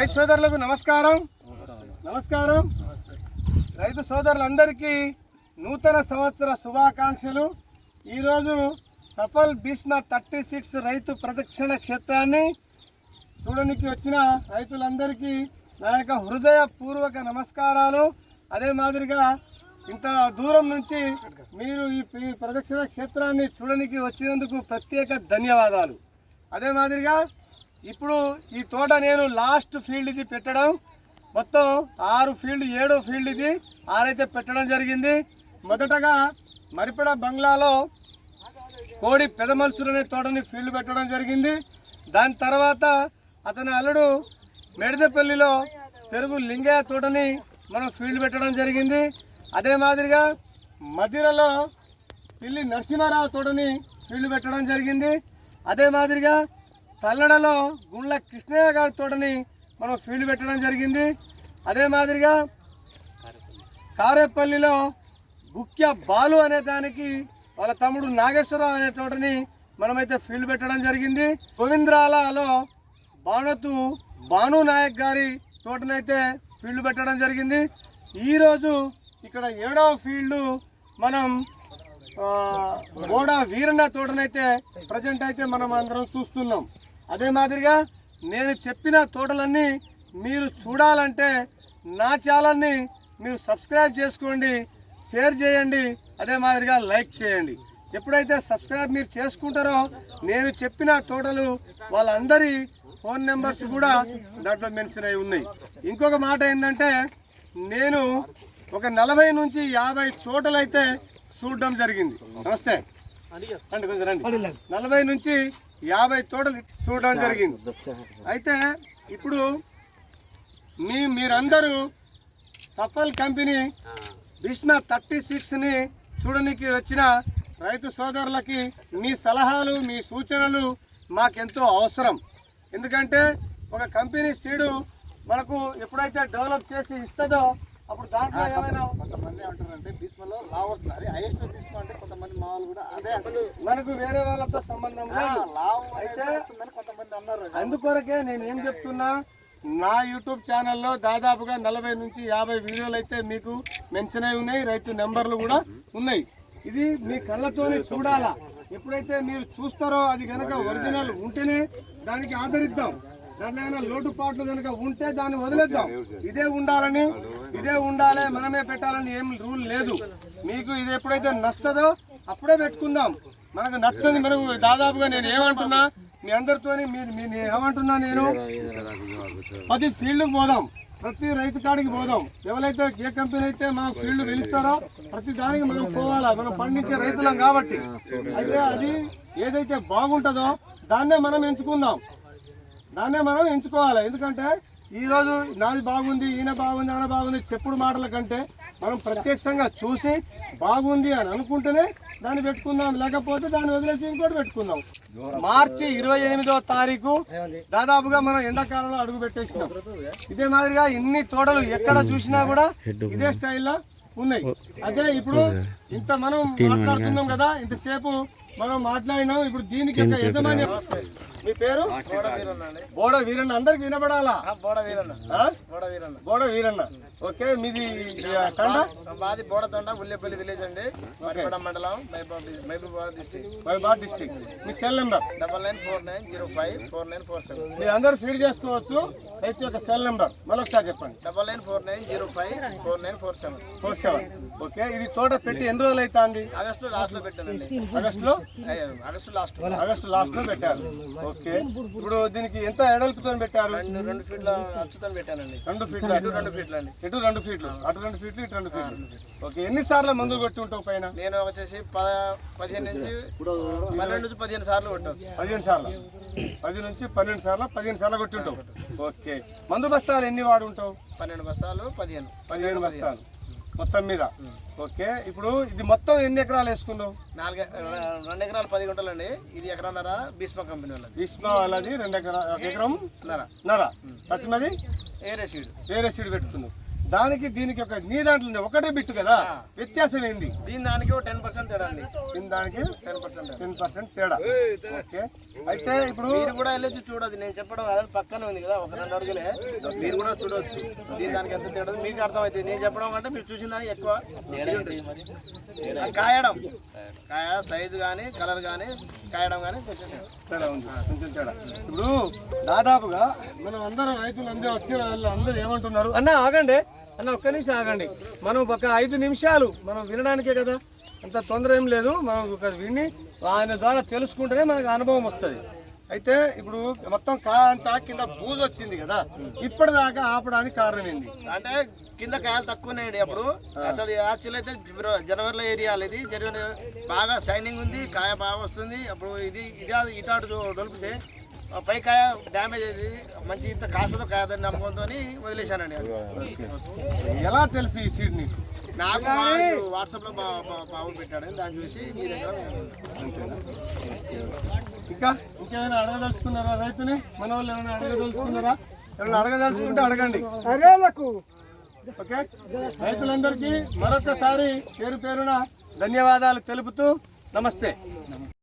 రైతు సోదరులకు నమస్కారం. నమస్కారం. రైతు సోదరులందరికీ నూతన సంవత్సర శుభాకాంక్షలు. ఈరోజు సఫల్ భీష్మ థర్టీ సిక్స్ రైతు ప్రదక్షిణ క్షేత్రాన్ని చూడడానికి వచ్చిన రైతులందరికీ నా యొక్క హృదయపూర్వక నమస్కారాలు. అదే మాదిరిగా ఇంత దూరం నుంచి మీరు ఈ ప్రదక్షిణ క్షేత్రాన్ని చూడడానికి వచ్చినందుకు ప్రత్యేక ధన్యవాదాలు. అదే మాదిరిగా ఇప్పుడు ఈ తోట నేను లాస్ట్ ఫీల్డ్ ఇది పెట్టడం. మొత్తం ఆరు ఫీల్డ్ ఏడో ఫీల్డ్ ఇది ఆరైతే పెట్టడం జరిగింది. మొదటగా మరిపడ బంగ్లాలో కోడి పెదమల్సురు అనే తోటని ఫీల్డ్ పెట్టడం జరిగింది. దాని తర్వాత అతని అల్లుడు మెడదపల్లిలో పెరుగు లింగయ్య తోటని మనం ఫీల్డ్ పెట్టడం జరిగింది. అదే మాదిరిగా మధిరలో పిల్లి నరసింహారావు తోటని ఫీల్డ్ పెట్టడం జరిగింది. అదే మాదిరిగా తల్లడలో గుండ్ల కృష్ణయ్య గారి తోటని మనం ఫీల్డ్ పెట్టడం జరిగింది. అదే మాదిరిగా కారేపల్లిలో బుక్య బాలు అనే దానికి వాళ్ళ తమ్ముడు నాగేశ్వరరావు అనే తోటని మనమైతే ఫీల్డ్ పెట్టడం జరిగింది. గోవింద్రాలలో భానుతు భాను నాయక్ గారి తోటనైతే ఫీల్డ్ పెట్టడం జరిగింది. ఈరోజు ఇక్కడ ఏడవ ఫీల్డ్ మనం గోడ వీరన్న తోటనైతే ప్రజెంట్ అయితే మనం అందరం చూస్తున్నాం. అదే మాదిరిగా నేను చెప్పిన తోటలన్నీ మీరు చూడాలంటే నా ఛానల్ని మీరు సబ్స్క్రైబ్ చేసుకోండి షేర్ చేయండి అదే మాదిరిగా లైక్ చేయండి. ఎప్పుడైతే సబ్స్క్రైబ్ మీరు చేసుకుంటారో నేను చెప్పిన తోటలు వాళ్ళందరి ఫోన్ నెంబర్స్ కూడా దాంట్లో మెన్షన్ అయి ఉన్నాయి. ఇంకొక మాట ఏంటంటే నేను ఒక నలభై నుంచి యాభై తోటలు అయితే చూడడం జరిగింది. నమస్తే. రండి కొంచెం రండి. నలభై నుంచి యాభై తోటలు చూడడం జరిగింది. అయితే ఇప్పుడు మీ మీరందరూ సఫల్ కంపెనీ భీష్మ థర్టీ సిక్స్ని చూడడానికి వచ్చిన రైతు సోదరులకి మీ సలహాలు మీ సూచనలు మాకెంతో అవసరం. ఎందుకంటే ఒక కంపెనీ సీడు మనకు ఎప్పుడైతే డెవలప్ చేసి ఇస్తుందో అప్పుడు దాంట్లో ఏమైనా కొంతమంది అంటారంటే భీష్మలో లావ్ వస్తుంది అది హైయెస్ట్ భీష్మ అంటే కొంతమంది మా వాళ్ళు కూడా అదే అంటారు. మనకు వేరే వాళ్ళతో సంబంధం లావ్ అయితే కొంతమంది అన్నారు అందుకొరకే నేను ఏం చెప్తున్నా నా యూట్యూబ్ ఛానల్లో దాదాపుగా నలభై నుంచి యాభై వీడియోలు అయితే మీకు మెన్షన్ అయి ఉన్నాయి రైతు నెంబర్లు కూడా ఉన్నాయి. ఇది మీ కళ్ళతోనే చూడాలా? ఎప్పుడైతే మీరు చూస్తారో అది కనుక ఒరిజినల్ ఉంటేనే దానికి ఆదరిద్దాం. దాంట్లో లోటుపాట్లు కనుక ఉంటే దాన్ని వదిలేద్దాం. ఇదే ఉండాలని ఇదే ఉండాలి మనమే పెట్టాలని ఏం రూల్ లేదు. మీకు ఇది ఎప్పుడైతే నచ్చదో అప్పుడే పెట్టుకుందాం. మనకు నచ్చని మనకు దాదాపుగా నేను ఏమంటున్నా మీ అందరితోని మీరు మీ ఏమంటున్నా నేను? ప్రతి ఫీల్డ్ పోదాం. ప్రతి రైతు కాడికి పోదాం. ఎవరైతే ఏ కంపెనీ అయితే మాకు ఫీల్డ్ పిలుస్తారో ప్రతి దానికి మనం పోవాలా? మనం పండించే రైతులం కాబట్టి. అయితే అది ఏదైతే బాగుంటుందో దాన్నే మనం ఎంచుకుందాం. దాన్నే మనం ఎంచుకోవాలి. ఎందుకంటే ఈ రోజు నాది బాగుంది ఈయన బాగుంది ఆయన బాగుంది చెప్పుడు మాటల కంటే మనం ప్రత్యక్షంగా చూసి బాగుంది అని అనుకుంటేనే దాన్ని పెట్టుకుందాం. లేకపోతే దాన్ని వదిలేసి ఇంకోటి పెట్టుకుందాం. మార్చి ఇరవై ఎనిమిదో తారీఖు దాదాపుగా మనం ఎండాకాలంలో అడుగు పెట్టేసినాం. ఇదే మాదిరిగా ఇన్ని తోటలు ఎక్కడ చూసినా కూడా ఇదే స్టైల్లో ఉన్నాయి. అదే ఇప్పుడు ఇంత మనం మాట్లాడుతున్నాం కదా ఇంతసేపు మనం మాట్లాడినాం ఇప్పుడు దీనికి ఒక యజమాని మీ పేరు? బోడ వీరన్న అందరికి వినపడాలా? బోడ వీరన్న. ఆ? బోడ వీరన్న. బోడ వీరన్న. ఓకే మీది తండ? మాది బోడతండ ఉల్లేపల్లి విలేజ్ అండి. మండలం మహబూబ్ మహబూబాబాద్ డిస్టిక్. మహబాద్ డిస్టిక్. మీ cell number? Double nine four nine zero five four nine four seven. మీరు అందరూ ఫీడ్ చేసుకోవచ్చు. రైతు యొక్క సెల్ నెంబర్. మరొకసారి చెప్పండి. Double nine four nine zero five four nine four seven. Four seven. Okay ఇది తోట పెట్టి ఎన్ని రోజులు అవుతుంది? ఆగస్టు లాస్ట్లో పెట్టానండి. ఆగస్టులో? అయ్యో, ఆగస్టు లాస్ట్ ఆగస్టు లాస్ట్లో పెట్టారు. ఓకే. ఇప్పుడు దీనికి ఎంత ఎడల్పుతో పెట్టారు? రెండు రెండు ఫీట్ల అచ్చుతం పెట్టానండి. రెండు ఫీట్లు ఇటు రెండు ఫీట్లు అండి. ఇటు రెండు ఫీట్లు అటు రెండు ఫీట్లు ఇటు రెండు ఫీట్లు ఓకే. ఎన్ని సార్లు మందులు కొట్టి ఉంటావు పైన? నేను వచ్చేసి పద పదిహేను నుంచి పన్నెండు నుంచి పదిహేను సార్లు కొట్టవచ్చు పదిహేను సార్లు. పది నుంచి పన్నెండు సార్లు పదిహేను సార్లు కొట్టి ఉంటావు. ఓకే. మందు బస్తాలు ఎన్ని వాడు ఉంటావు పన్నెండు బస్తాలు పదిహేను. పదిహేను బస్తాలు. మొత్తం మీద. ఓకే ఇప్పుడు ఇది మొత్తం ఎన్ని ఎకరాలు వేసుకున్నావు? నాలుగు రెండు ఎకరాలు పది గుంటలు అండి ఇది ఎకరాన్నర భీష్మ కంపెనీ వాళ్ళది. భీష్మ వాళ్ళది రెండు ఎకరా ఒక ఎకరం? నర. నర. పచ్చిమది ఏరే సీడ్. వేరే సీడ్ పెట్టుకున్నావు. దానికి దీనికి ఒక నీ దాంట్లో ఒకటే బిట్టు కదా? వ్యత్యాసం ఏంది? దీని దానికి టెన్ పర్సెంట్ తేడా అండి. దీని దానికి టెన్ పర్సెంట్ టెన్ పర్సెంట్ తేడా. ఓకే. అయితే ఇప్పుడు మీరు కూడా వెళ్ళొచ్చి చూడొచ్చు నేను చెప్పడం అదే పక్కన ఉంది కదా ఒక రెండు అడుగులే. మీరు కూడా చూడొచ్చు. దీని దానికి ఎంత తేడా ఉంది? మీకు అర్థమవుతుంది నేను చెప్పడం కంటే మీరు చూసిన దానికి ఎక్కువ కాయడం. కాయ సైజు కానీ కలర్ కానీ కాయడం కానీ కొంచెం తేడా. ఉంది. కొంచెం తేడా. ఇప్పుడు దాదాపుగా మనం అందరం రైతులు అందరూ వచ్చిన వాళ్ళు అందరూ ఏమంటున్నారు? అన్న ఆగండి. అన్న ఒక్క నిమిషం ఆగండి. మనం ఒక ఐదు నిమిషాలు మనం వినడానికే కదా? అంత తొందర ఏం లేదు. మనం ఒక విని ఆయన ద్వారా తెలుసుకుంటేనే మనకు అనుభవం వస్తుంది. అయితే ఇప్పుడు మొత్తం కా అంతా కింద బూజు వచ్చింది కదా? ఇప్పటిదాకా ఆపడానికి కారణం ఏంది? అంటే కింద కాయలు తక్కువ ఉన్నాయండి అప్పుడు. అసలు యాక్చువల్ అయితే ఫిబ్రవరి జనవరిలో ఏరియాలు ఇది. జనవరి బాగా షైనింగ్ ఉంది కాయ బాగా వస్తుంది. అప్పుడు ఇది ఇది ఇటాటు దొరికితే ఆ పై కాయ డ్యామేజ్ అయింది మంచి ఇంత కాసతో కాదని నమ్మకంతో వదిలేశానండి అది. ఎలా తెలుసు ఈ సీడ్ నీకు? నాకు వాట్సాప్లో బాబు పెట్టాడు దాన్ని చూసి మీ దగ్గర ఇంకా ఇంకేమైనా అడగదలుచుకున్నారా రైతుని? మన వాళ్ళు ఏమైనా అడగదలుచుకున్నారా? ఏమైనా అడగదలుచుకుంటే అడగండి. ఓకే? రైతులందరికీ మరొకసారి పేరు పేరున ధన్యవాదాలు తెలుపుతూ నమస్తే.